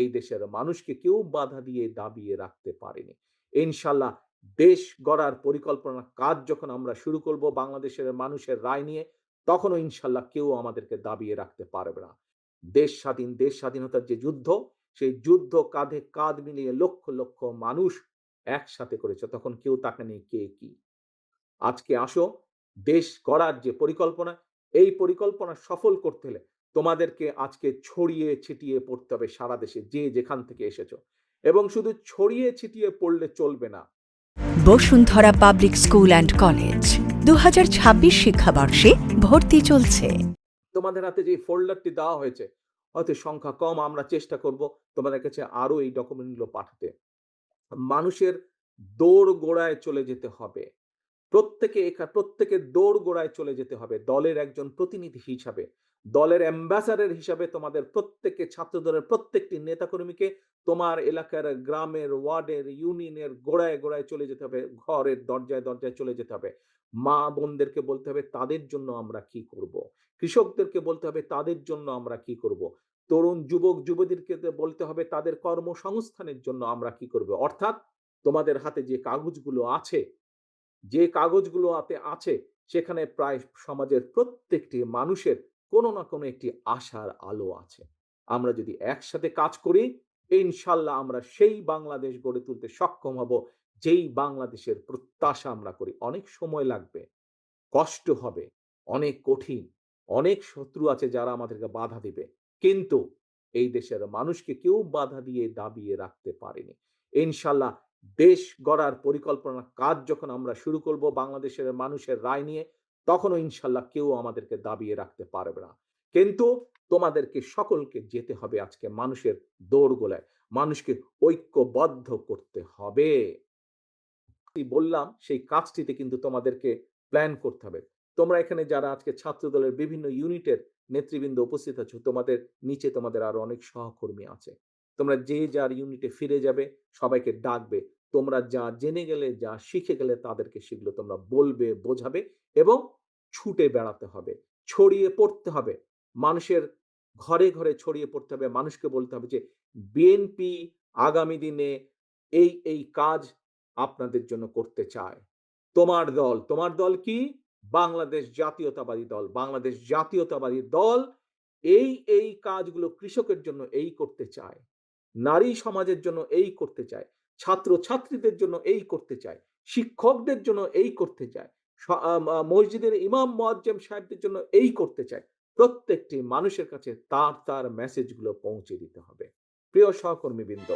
এই দেশের মানুষকে কেউ বাধা দিয়ে দাবিয়ে রাখতে পারেনি। ইনশাল্লাহ দেশ গড়ার পরিকল্পনা কাজ যখন আমরা শুরু করব বাংলাদেশের মানুষের রায় নিয়ে, তখনও ইনশাল্লাহ কেউ আমাদেরকে দাবিয়ে রাখতে পারবে না। দেশ স্বাধীন, দেশ স্বাধীনতার যে যুদ্ধ, সেই যুদ্ধ কাঁধে কাঁধ মিলিয়ে লক্ষ লক্ষ মানুষ একসাথে করেছে, তখন কেউ তাকে নেই কে কি? আজকে আসো, দেশ গড়ার যে পরিকল্পনা, এই পরিকল্পনা সফল করতে হলে তোমাদেরকে আজকে ছড়িয়ে ছিটিয়ে পড়তে হবে সারা দেশে যে যেখান থেকে এসেছ। এবং শুধু ছড়িয়ে ছিটিয়ে পড়লে চলবে না। Bashundhara public school and college দু হাজার ছাব্বিশ শিক্ষাবর্ষে ভর্তি চলছে। তোমাদের হাতে যে ফোল্ডারটি দেওয়া হয়েছে হয়তো সংখ্যা কম আমরা চেষ্টা করব তোমাদের কাছে আরও এই ডকুমেন্টগুলো পাঠাতে। মানুষের দৌড় গোড়ায় চলে যেতে হবে। প্রত্যেকে প্রত্যেকে দৌড় গোড়ায় চলে যেতে হবে। দলের একজন প্রতিনিধি হিসাবে, দলের অ্যাম্বাসাডার হিসাবে তোমাদের প্রত্যেককে ছাত্র দলের প্রত্যেকটি নেতাকর্মীকে তোমার এলাকার গ্রামের ওয়ার্ডের, ইউনিয়নের গোড়ায় গোড়ায় চলে যেতে হবে, ঘরের দরজায় দরজায় চলে যেতে হবে। মা বোনদেরকে বলতে হবে, তাদের জন্য আমরা কি করব? কৃষকদেরকে বলতে হবে, তাদের জন্য আমরা কি করব? তরুণ যুবক, যুবতীদেরকে বলতে হবে, তাদের কর্মসংস্থানের জন্য আমরা কি করব? অর্থাৎ তোমাদের হাতে যে কাগজগুলো আছে যে কাগজগুলো আছে, সেখানে প্রায় সমাজের প্রত্যেকটি মানুষের কোনো না কোনো একটি আশার আলো আছে। আমরা যদি একসাথে কাজ করি, ইনশাল্লাহ আমরা সেই বাংলাদেশ গড়ে তুলতে সক্ষম হব, যেই বাংলাদেশের প্রত্যাশা আমরা করি। অনেক সময় লাগবে, কষ্ট হবে, অনেক কঠিন, অনেক শত্রু আছে যারা আমাদেরকে বাধা দিবে। কিন্তু এই দেশের মানুষকে কেউ বাধা দিয়ে দাবিয়ে রাখতে পারেনি। ইনশাল্লাহ দেশ গড়ার পরিকল্পনা কাজ যখন আমরা শুরু করব বাংলাদেশের মানুষের রায় নিয়ে, তখনও ইনশাল্লাহ কেউ আমাদেরকে দাবিয়ে রাখতে পারবে না। কিন্তু তোমাদেরকে সকলকে যেতে হবে আজকে মানুষের দৌড়গোলায় মানুষকে ঐক্যবদ্ধ করতে হবে। বললাম, সেই কাজটিতে কিন্তু তোমাদেরকে প্ল্যান করতে হবে। তোমরা এখানে যারা আজকে ছাত্র দলের বিভিন্ন ইউনিটের নেতৃবৃন্দ উপস্থিত আছো, তোমাদের নিচে তোমাদের আরও অনেক সহকর্মী আছে। তোমরা যে যার ইউনিটে ফিরে যাবে, সবাইকে ডাকবে। তোমরা যা জেনে গেলে, যা শিখে গেলে তাদেরকে সেগুলো তোমরা বলবে, বোঝাবে এবং ছুটে বেড়াতে হবে। ছড়িয়ে পড়তে হবে। মানুষের ঘরে ঘরে ছড়িয়ে পড়তে হবে। মানুষকে বলতে হবে যে, বিএনপি আগামী দিনে এই এই কাজ আপনাদের জন্য করতে চায়। তোমার দল। তোমার দল কি? বাংলাদেশ জাতীয়তাবাদী দল, বাংলাদেশ জাতীয়তাবাদী দল এই এই কাজগুলো কৃষকের জন্য এই করতে চায়, নারী সমাজের জন্য এই করতে চায় ছাত্র ছাত্রীদের জন্য এই করতে চায়, শিক্ষকদের জন্য এই করতে চায় মসজিদের ইমাম মোয়াজ্জেম সাহেবদের জন্য এই করতে চায়, প্রত্যেকটি মানুষের কাছে তার তার মেসেজগুলো পৌঁছে দিতে হবে। প্রিয় সহকর্মীবৃন্দ